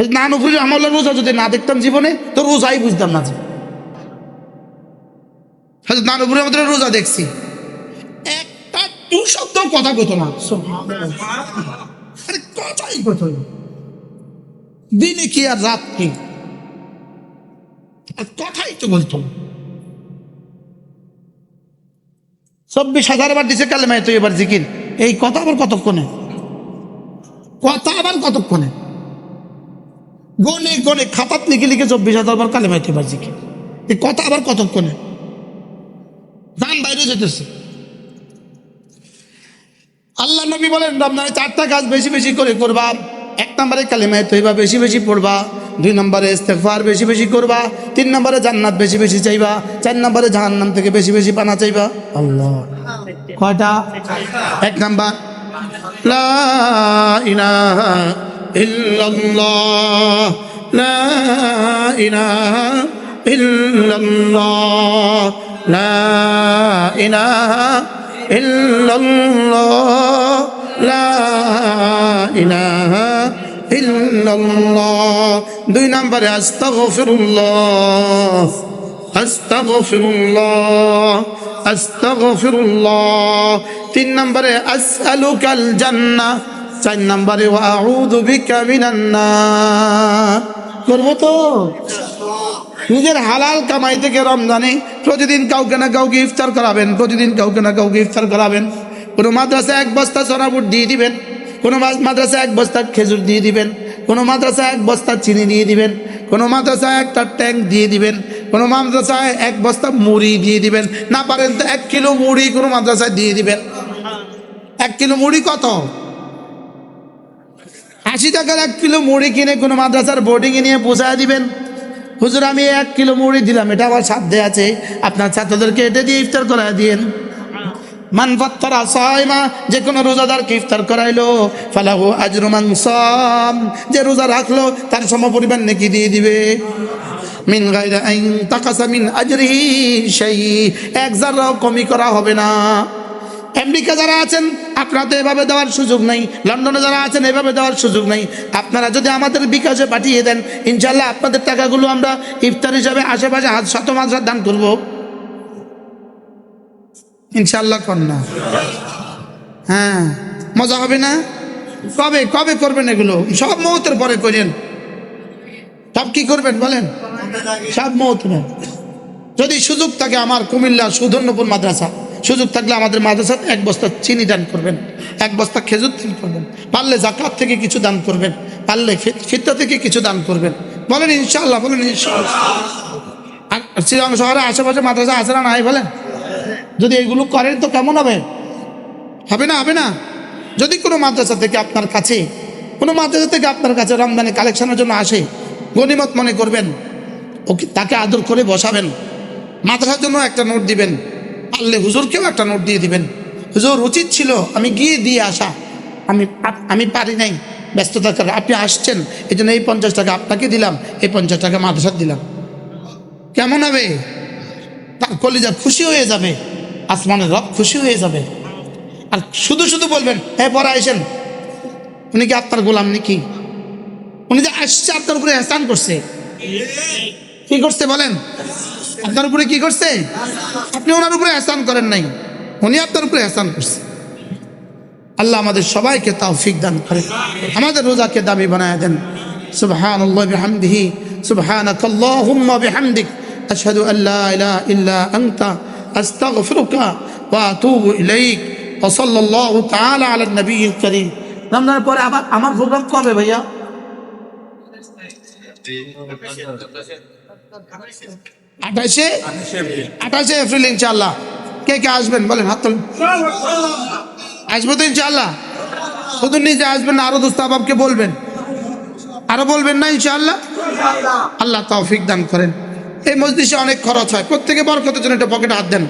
না নুফুরি রহমাল্লাহ রোজা যদি না দেখতাম জীবনে, তো রোজাই বুঝতাম না যে। হয়তো না রোজা দেখছি। একটা, দু শব্দ কথা কত না। কথাই কত দিনে কি আর রাত কি? কথাই তো বলতো চব্বিশ হাজার বার দিছে কালেমায় তো এবার জিকির। এই কথা আবার কতক্ষণে? কথা আবার কতক্ষণে? গনে গনে খাতাত লিখে লিখে চব্বিশ হাজার বার কালেমায় মাইতে পারছি এই কথা আবার কতক্ষণে? দান বাইরে যেতেছে। আল্লাহ নবী বলেন রমজানে চারটা কাজ বেশি বেশি করে করবা। এক নম্বরে কালিমায় তৈবা বেশি বেশি পড়বা। দুই নম্বরে ইস্তেগফার বেশি বেশি করবা। তিন নম্বরে জান্নাত বেশি বেশি চাইবা। চার নম্বরে জাহান্নাম থেকে বেশি বেশি পানা চাইবা। আল্লাহ। কয়টা? এক নাম্বার, লা ইলাহা লা ইলাহা ইল্লাল্লাহ, লা ইলাহা ইল্লাল্লাহ, লা ইলাহা ইল্লাল্লাহ। দুই নম্বরে আস্তাগফিরুল্লাহ আস্তাগফিরুল্লাহ আস্তাগফিরুল্লাহ। তিন নম্বরে আসআলুকাল জান্নাহ চার নম্বরে করব তো? নিজের হালাল কামাই থেকে রমজানে প্রতিদিন কাউকে না কাউকে ইফতার করাবেন, প্রতিদিন কাউকে না কাউকে ইফতার করাবেন। কোনো মাদ্রাসা এক বস্তা চনাবুট দিয়ে দিবেন, কোনো মাদ্রাসা এক বস্তা খেজুর দিয়ে দিবেন, কোনো মাদ্রাসা এক বস্তা চিনি দিয়ে দিবেন, কোনো মাদ্রাসা একটা ট্যাঙ্ক দিয়ে দিবেন, কোনো মাদ্রাসায় এক বস্তা মুড়ি দিয়ে দিবেন। না পারেন তো এক কিলো মুড়ি কোনো মাদ্রাসায় দিয়ে দিবেন। এক কিলো মুড়ি কত? আশি টাকার এক কিলো মুড়ি কিনে কোনো মাদ্রাসার বোর্ডিংয়ে নিয়ে পৌঁছায় দিবেন। হুজুর, আমি এক কিলো মুড়ি দিলাম, এটা আমার সাধ্যে আছে। আপনার ছাত্রদেরকে এটা দিয়ে ইফতার করায় দিয়েন। যে কোনো রোজাদারকে ইফতার করাইলো, ফালাহু আজরু মান সাম। যে রোজা রাখল, তার সমপরিমাণ নেকি দিয়ে দিবে। মিন গায়রা আইন তাকাসা মিন আজরিহি শাই এক জাররাও কমি করা হবে না। আমেরিকা যারা আছেন, আপনারা তো এভাবে দেওয়ার সুযোগ নাই। লন্ডনে যারা আছেন, এভাবে দেওয়ার সুযোগ নাই। আপনারা যদি আমাদের বিকাশে পাঠিয়ে দেন ইনশাল্লাহ আপনাদের টাকাগুলো আমরা ইফতার হিসাবে আশেপাশে হাত শত মাদ্রাসা দান করব। ইনশাল্লাহ না হ্যাঁ মজা হবে না? কবে কবে করবেন এগুলো? সব মুহূর্তের পরে করেন। সব কি করবেন বলেন? সব মুহূর্তে যদি সুযোগ থাকে আমার কুমিল্লা সুধন্যপুর মাদ্রাসা। সুযোগ থাকলে আমাদের মাদ্রাসাতে এক বস্তা চিনি দান করবেন, এক বস্তা খেজুর দান করবেন, পারলে জাকাত থেকে কিছু দান করবেন, পারলে ফিত- ফিতরা থেকে কিছু দান করবেন। বলেন ইনশাল্লাহ বলেন ইনশাল্লাহ শ্রীরঙ্গ শহরে আশেপাশে মাদ্রাসা আছে না নাই বলেন? যদি এগুলো করেন তো কেমন হবে? হবে না হবে না। যদি কোনো মাদ্রাসা থেকে আপনার কাছে, কোনো মাদ্রাসা থেকে আপনার কাছে রমজানে কালেকশনের জন্য আসে, গণিমত মনে করবেন ওকে তাকে আদর করে বসাবেন? মাদ্রাসার জন্য একটা নোট দিবেন পারলে হুজুরকেও একটা নোট দিয়ে দিবেন। হুজুর, উচিত ছিল, আমি গিয়ে দিয়ে আসা। আমি আমি পারি নাই ব্যস্ততার কারণে। আপনি আসছেন এই জন্য এই পঞ্চাশ টাকা আপনাকে দিলাম, এই পঞ্চাশ টাকা মাদ্রাসার দিলাম। কেমন হবে? তার কলিজা খুশি হয়ে যাবে, আসমানের রব খুশি হয়ে যাবে। আর শুধু শুধু বলবেন হ্যাঁ পরে আসেন উনি কি আপনার গোলাম নাকি? উনি যে আসছে, আপনার উপরে এহসান করছে। কি করছে বলেন? আপনার উপরে কি করছে? আপনি ওনার উপরে এহসান করেন নাই। উনি আপনার উপরে এহসান করছে। আল্লাহ আমাদের সবাইকে তৌফিক দান করে। আমাদের রোজাকে দাবি বানায় দেন। আল্লাহ বিহামদিহি সুবহানাক আল্লাহুম্মা বিহামদিক। আশহাদু আন লা ইলাহা ইল্লা আনতা, আস্তাগফিরুকা ওয়া আতুবু ইলাইক। ওয়া সাল্লাল্লাহু তাআলা আলা নবিয়্যিল কারীম। রমজানের পরে আবার আমার প্রোগ্রাম ভাইয়া? আঠাশে? আঠাশে এপ্রিল ইনশাল্লাহ কে কে আসবেন? বলেন হাত তোলেন। আসব তো ইনশাল্লাহ শুধু নিজে আসবেন না আরও দোস্তাবাবকে বলবেন। আরও বলবেন না ইনশাআল্লাহ? আল্লাহ তৌফিক দান করেন। এই মসজিদে অনেক খরচ হয়। প্রত্যেকে বরকতের জন্য একটা পকেটে হাত দেন।